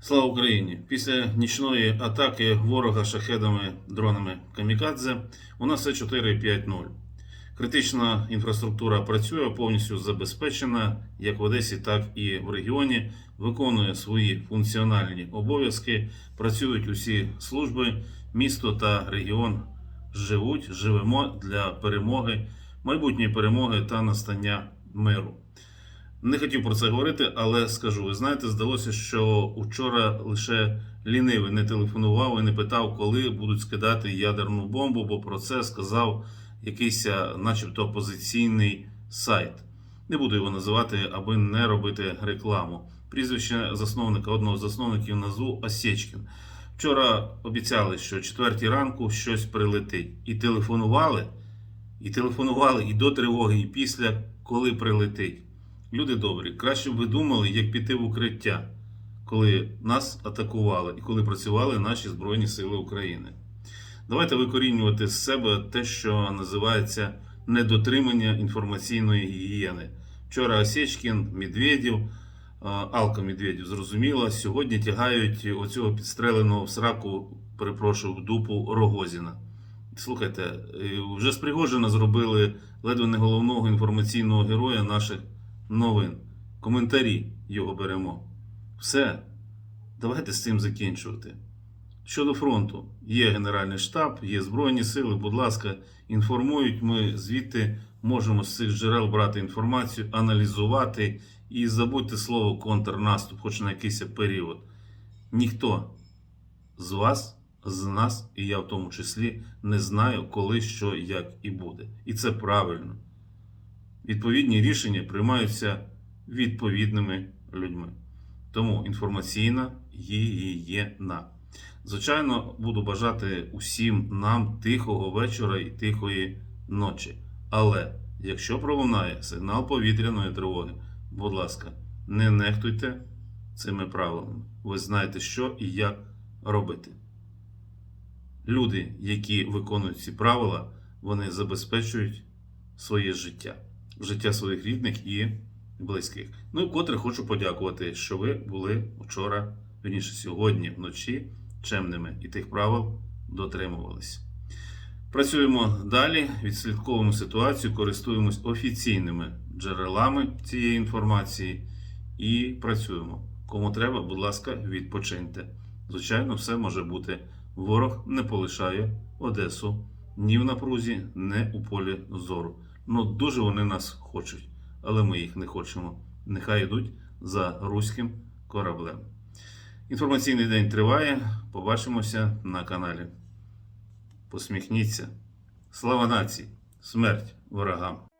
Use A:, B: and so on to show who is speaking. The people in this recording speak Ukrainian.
A: Слава Україні! Після нічної атаки ворога шахедами дронами Камікадзе у нас все 4.5.0. Критична інфраструктура працює, повністю забезпечена як в Одесі, так і в регіоні. Виконує свої функціональні обов'язки. Працюють усі служби, місто та регіон живуть, живемо для перемоги, майбутньої перемоги та настання миру. Не хотів про це говорити, але скажу: ви знаєте, здалося, що учора лише лінивий не телефонував і не питав, коли будуть скидати ядерну бомбу, бо про це сказав якийсь, начебто, опозиційний сайт. Не буду його називати, аби не робити рекламу. Прізвище засновника, одного з засновників назву Осєчкін. Вчора обіцяли, що о четвертій ранку щось прилетить. І телефонували, і телефонували і до тривоги, і після, коли прилетить. Люди добрі, краще б ви думали, як піти в укриття, коли нас атакували і коли працювали наші Збройні Сили України. Давайте викорінювати з себе те, що називається недотримання інформаційної гігієни. Вчора Осєчкін, Медведєв, Алка Медведєв, зрозуміло, сьогодні тягають оцього підстреленого в сраку, перепрошую, в дупу Рогозіна. Слухайте, е, вже з Пригожина зробили ледве не головного інформаційного героя наших новин. Коментарі його беремо. Все. Давайте з цим закінчувати. Щодо фронту, є Генеральний штаб, є Збройні сили, будь ласка, інформують. Ми звідти можемо з цих джерел брати інформацію, аналізувати і забудьте слово контрнаступ, хоч на якийсь період. Ніхто з вас, з нас, і я в тому числі, не знаю, коли, що, як і буде. І це правильно відповідні рішення приймаються відповідними людьми. Тому інформаційна гігієна. Звичайно, буду бажати усім нам тихого вечора і тихої ночі. Але якщо пролунає сигнал повітряної тривоги, будь ласка, не нехтуйте цими правилами. Ви знаєте, що і як робити. Люди, які виконують ці правила, вони забезпечують своє життя життя своїх рідних і близьких. Ну і вкотре хочу подякувати, що ви були вчора, вірніше сьогодні вночі чемними і тих правил дотримувались. Працюємо далі, відслідковуємо ситуацію, користуємось офіційними джерелами цієї інформації і працюємо. Кому треба, будь ласка, відпочиньте. Звичайно, все може бути. Ворог не полишає Одесу ні в напрузі, ні у полі зору. Ну, дуже вони нас хочуть, але ми їх не хочемо. Нехай йдуть за руським кораблем. Інформаційний день триває. Побачимося на каналі. Посміхніться. Слава нації! Смерть ворогам!